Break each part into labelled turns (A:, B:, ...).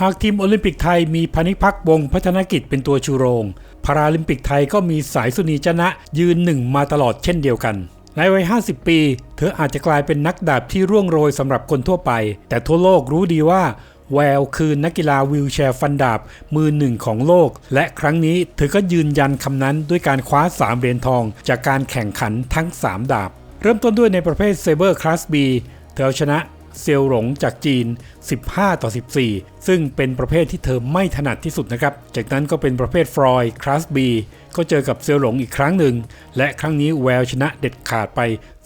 A: หากทีมโอลิมปิกไทยมีพานิพักวงพัฒนกิจเป็นตัวชูโรง พาราลิมปิกไทยก็มีสายสุนีจนะยืนหนึ่งมาตลอดเช่นเดียวกันในวัย 50 ปี เธออาจจะกลายเป็นนักดาบที่ร่วงโรยสำหรับคนทั่วไป แต่ทั่วโลกรู้ดีว่า แววคือนักกีฬาวิวแชร์ฟันดาบ มือหนึ่งของโลก และครั้งนี้เธอก็ยืนยันคำนั้นด้วยการคว้า 3เหรียญทอง จากการแข่งขันทั้ง 3 ดาบ เริ่มต้นด้วยในประเภทเซเบอร์คลาส B เธอเอาชนะ เซียวหลงจากจีน 15 ต่อ 14 ซึ่งเป็นประเภทที่เธอไม่ถนัดที่สุดนะครับ จากนั้นก็เป็นประเภทฟรอยคลาส B ก็เจอกับเซียวหลงอีกครั้งหนึ่ง และครั้งนี้แววชนะเด็ดขาดไป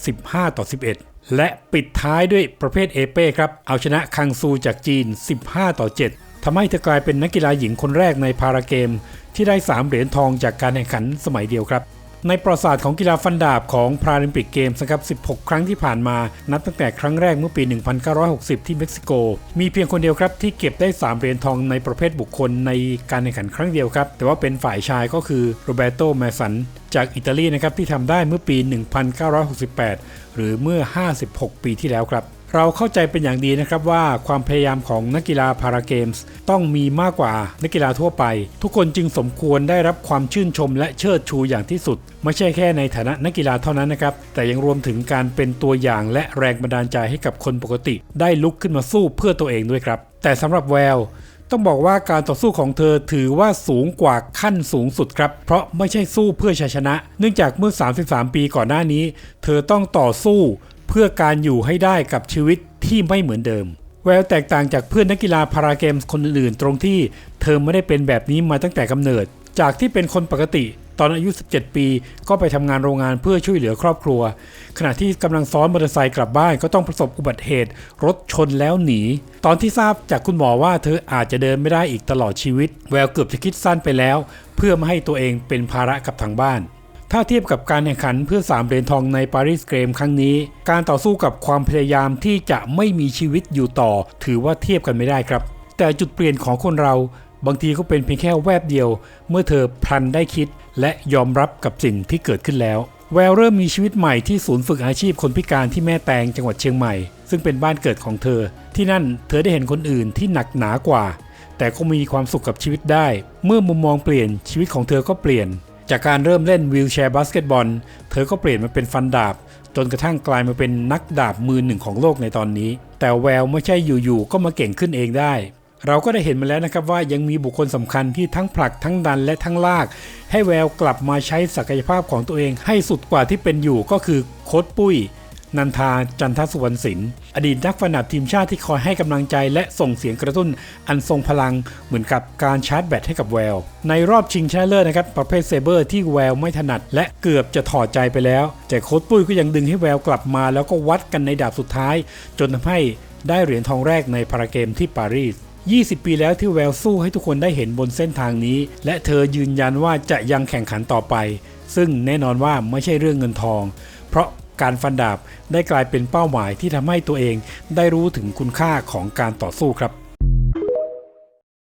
A: 15 ต่อ 11และปิดท้ายด้วยประเภทเอเป้ครับ เอาชนะคังซูจากจีน 15 ต่อ 7 ทำให้เธอกลายเป็นนักกีฬาหญิงคนแรกในพาราเกม ที่ได้ 3 เหรียญทองจากการแข่งขันสมัยเดียวครับ ในประวัติศาสตร์ของกีฬาฟันดาบของพาราลิมปิกเกมส์นะครับ 16 ครั้งที่ผ่านมา นับตั้งแต่ครั้งแรกเมื่อปี 1960 ที่เม็กซิโก มีเพียงคนเดียวครับที่เก็บได้ 3 เหรียญทองในประเภทบุคคลในการแข่งขันครั้งเดียวครับ แต่ว่าเป็นฝ่ายชายก็คือโรเบโตแมสันจากอิตาลีนะครับที่ทำได้เมื่อปี 1968 หรือเมื่อ 56 ปีที่แล้วครับ เราเข้าใจเป็นอย่างดีนะครับว่าความพยายามของนักกีฬาพาราเกมส์ต้องมีมากกว่านักกีฬาทั่วไป ทุกคนจึงสมควรได้รับความชื่นชมและเชิดชูอย่างที่สุด ไม่ใช่แค่ในฐานะนักกีฬาเท่านั้นนะครับ แต่ยังรวมถึงการเป็นตัวอย่างและแรงบันดาลใจให้กับคนปกติ ได้ลุกขึ้นมาสู้เพื่อตัวเองด้วยครับ แต่สำหรับแววต้องบอกว่าการต่อสู้ของเธอถือว่าสูงกว่าขั้นสูงสุดครับ เพราะไม่ใช่สู้เพื่อชัยชนะ เนื่องจากเมื่อ 33 ปีก่อนหน้านี้ เธอต้องต่อสู้ เพื่อการอยู่ให้ได้กับชีวิตที่ไม่เหมือนเดิม แววแตกต่างจากเพื่อนนักกีฬาพาราเกมส์คนอื่นๆ ตรงที่เธอไม่ได้เป็นแบบนี้มาตั้งแต่กำเนิด จากที่เป็นคนปกติตอนอายุ 17 ปี ก็ไปทำงานโรงงานเพื่อช่วยเหลือครอบครัว ขณะที่กำลังซ้อนมอเตอร์ไซค์กลับบ้านก็ต้องประสบอุบัติเหตุ รถชนแล้วหนี ตอนที่ทราบจากคุณหมอว่าเธออาจจะเดินไม่ได้อีกตลอดชีวิต แววเกือบจะคิดสั้นไปแล้ว เพื่อไม่ให้ตัวเองเป็นภาระกับทางบ้าน ถ้าเทียบกับการแข่งขันเพื่อ 3เหรียญทองในปารีสเกมครั้งนี้ การต่อสู้กับความพยายามที่จะไม่มีชีวิตอยู่ต่อ ถือว่าเทียบกันไม่ได้ครับ แต่จุดเปลี่ยนของคนเราบางทีก็เป็นเพียงแค่แวบเดียว เมื่อเธอพลันได้คิด และยอมรับกับสิ่งที่เกิดขึ้นแล้ว แววเริ่มมีชีวิตใหม่ที่ศูนย์ฝึกอาชีพคนพิการที่แม่แตงจังหวัดเชียงใหม่ ซึ่งเป็นบ้านเกิดของเธอ ที่นั่นเธอได้เห็นคนอื่นที่หนักหนากว่า แต่ก็มีความสุขกับชีวิตได้ เมื่อมุมมองเปลี่ยนชีวิตของเธอก็เปลี่ยน จากการเริ่มเล่นวีลแชร์บาสเกตบอล เธอก็เปลี่ยนมาเป็นฟันดาบ จนกระทั่งกลายมาเป็นนักดาบมือหนึ่งของโลกในตอนนี้ แต่แววไม่ใช่อยู่ๆก็มาเก่งขึ้นเองได้ เราก็ได้เห็นมาแล้วนะครับว่ายังมีบุคคลสำคัญที่ทั้งผลักทั้งดันและทั้งลาก ให้แววกลับมาใช้ศักยภาพของตัวเองให้สุดกว่าที่เป็นอยู่ก็คือโค้ดปุ้ย นันทาจันทสุวรรณศิลป์อดีตนักฟันดาบทีมชาติที่คอยให้กำลังใจและส่งเสียงกระตุ้นอันทรงพลังเหมือนกับการชาร์จแบตให้กับแวว ในรอบชิงชนะเลิศนะครับประเภทเซเบอร์ที่แววไม่ถนัด และเกือบจะถอดใจไปแล้ว แต่โค้ชปุ้ยก็ยังดึงให้แววกลับมา แล้วก็วัดกันในดาบสุดท้าย จนทำให้ได้เหรียญทองแรกในพาราเกมที่ปารีส20 ปีแล้วที่แววสู้ให้ทุกคนได้เห็นบนเส้นทางนี้ และเธอยืนยันว่าจะยังแข่งขันต่อไป ซึ่งแน่นอนว่าไม่ใช่เรื่องเงินทอง เพราะ การฟันดาบได้กลายเป็นเป้าหมายที่ทำให้ตัวเองได้รู้ถึงคุณค่าของการต่อสู้ครับ